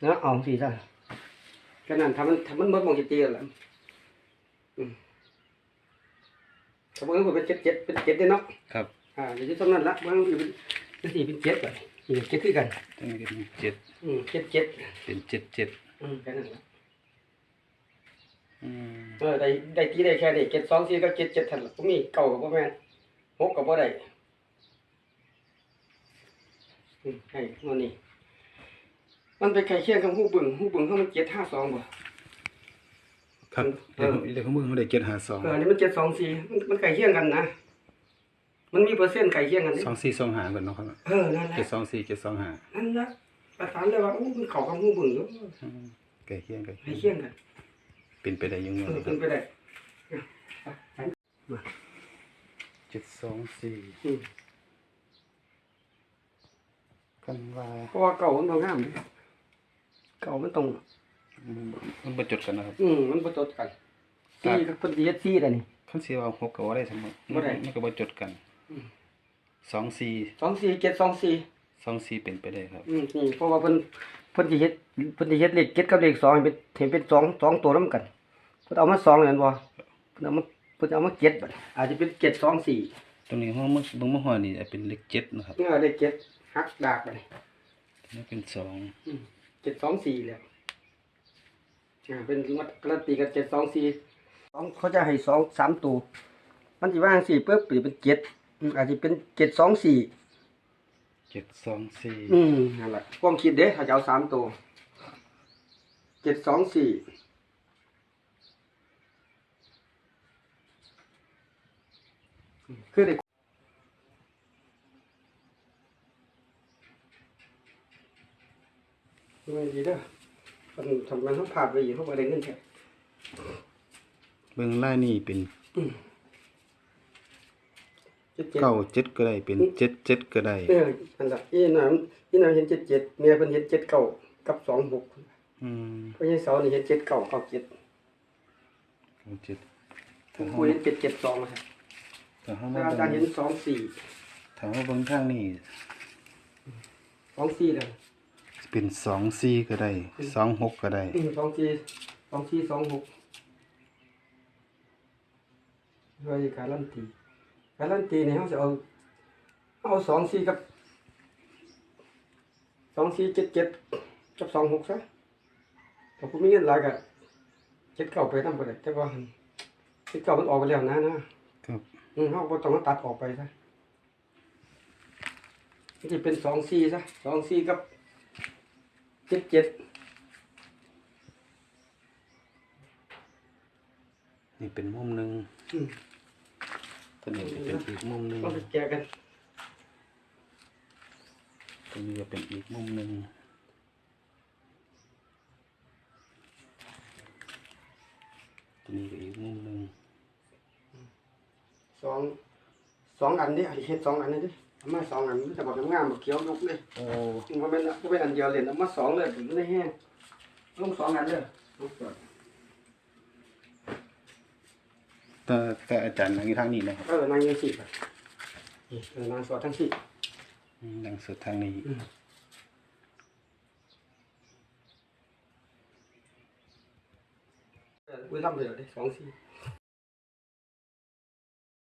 เนาะเอาสิจ้ะก็นั่นทำมันทำมันหมดมองจิตตีแล้วล่ะอืมถ้าเบิ่งมันเป็นเจ็ดเจ็ดเป็นเจ็ดได้เนาะครับ อ่าเดี๋ยวจะต้องนั่นละมันอยู่เป็นเป็นสี่เป็นเจ็ดก่อนนี่เจ็ดคือกันตรงนี้ก็เป็นเจ็ดอืมเจ็ดเจ็ดเป็นเจ็ดเจ็ดอืมแค่นั้นละอืมเออได้ได้ตีได้แค่นี้เจ็ดสองสี่ก็เจ็ดเจ็ดทันละผมมีเก้ากับพ่อแม่นหกกับพ่ได้อืมให้มันนี่ มันไปไข่เคียงกับหูบึงหูบึงเขามันเจ็ดห้าสองบ่ครับเอเดี๋ยวอเดี๋ยวเขามือเขาได้เจ็ดหาสองเอออันนี้มันเจ็ดสองสี่มันมันไก่เคียงกันนะมันมีเปอร์เซ็นต์ไก่เคียงกันนี่สองสี่สองหาก่อนเนาะครับเออนั่นแหละเจ็ดสองสี่เจ็ดสองหานั่นแหละประธานเลยว่าโอ้มันเขากับหูบึงอยู่อืมใกล้เคียงใกล้ไก่เคียงเคียงกันเป็นไปได้อยังไงเออคเป็รันบไปได้เจ็ดสองสี่อืมกันว่าเพราะว่าเก่ามันต้องห้ามดิ เก่ามันต้องมันมันบรจดกันนะครับ อืมมันประจดกันซี่กับคนที่เฮ็ดซี่ได้นี่ขั้นสี่ว่าหกกับว่าได้สมมติบ่ได้มันก็บรจดกันอืมสองสี่สองสี่เจ็ดสองสี่สองสี่เป็นไปได้ครับ อืมนี่เพราะว่าเพิ่นเพิ่นสิเฮ็ดเพิ่นสิเฮ็ดเลขเจ็ดกับเลขสองให้เป็นเห็นเป็นสองสองตัวนํกันเพิ่นเอามาสองเลยแม่นบ่เพิ่นเอามาเพิ่นเอามาเจ็ดบัดอาจจะเป็นเจ็ดสองสี่ตรงนี้ห้องมึงเบิ่งมะฮอนี่อาจเป็นเลขเจ็ดนะครับเนี่ยเลขเจ็ดหักดากบัดนี้นี่เป็นสองเจ็ดสองสี่แล้วอ่าเป็นวัดการันตีกันเจ็ดสองสี่สองเขาจะให้สองสามตัว มันสิว่างสี่ปุ๊บเป็นเจ็ดอืมอาจจะเป็นเจ็ดสองสี่ เจ็ดสองสี่อืมนั่นแหละความคิดเด้ถ้าจะเอาสามตัวเจ็ดสองสี่คือเด็ก ไม่ดีเด้อมันทำมันต้องผ่านไปอยู่เพราะว่าได้เงินแค่เบิ่งไล่นี่เป็นเจ็ดเจ็ดเก้าเจ็ดก็ได้เป็นเจ็ดเจ็ดก็ได้เอออันละอีน้ำอีน้ำเห็นเจ็ดเจ็ดเมียเพิ่นเห็นเจ็ดเก้ากับสองหกอืมเพราะยังเสานี่เห็นเจ็ดเก้าเก้าเจ็ดเก้าเจ็ดผถ้ามเฮาคุยเห็นเจ็ดเจ็ดสองนะครับถ้าเฮาแล้วมาอาจารย์เห็เบิ่นงสองสี่ถ้าเฮาเบิ่งทางนี้สองสี่เลย เป็นสองสี่ก็ได้สองหกก็ได้อืมสองสี่สองสี่สองหกด้วยการลั่นตีการลั่นตีเนี่ยเขาจะเอาเอาสองสี่กับสองสี่เจ็ดเจ็ดกับสองหกซะถ้าผมมีเงินหลายก็เจ็ดเก้าไปนั่งไปเลยแต่ว่าเจ็ดเก้ามันออกไปแล้วนะนะครับอืมเขาก็ต้องมาตัดออกไปซะมันจะเป็นสองสี่ซะสองสี่กับ เจ็ดเจ็ดนี่เป็นมุมหนึ่งอืมตัวนี้ก็เป็นอีกมุมหนึ่งต้องไปแจกกันตัวนี้ก็เป็นอีกมุมหนึ่งตัวนี้ก็อีกมุมหนึ่งสอง สองอันนี้อันนี้เฮ็ดสองอันนี้ดิเอามาสองอันมันจะบอกงามๆแบบเขียวลุกเลยโอ้มันเป็นมันเป็นอันเดียวเลยเอามาสองเลยถึงได้แห้งลงสองอันเลยลูกก่อนแต่แต่อาจารย์นั่งอยู่ทางนี้นะครับเออนางยังสี่ครับนี่เออนางสอดทั้งสี่อืมนั่งสุดทางนี้ เอออุ้ยล่ำเลยเหรอเด้สองสี่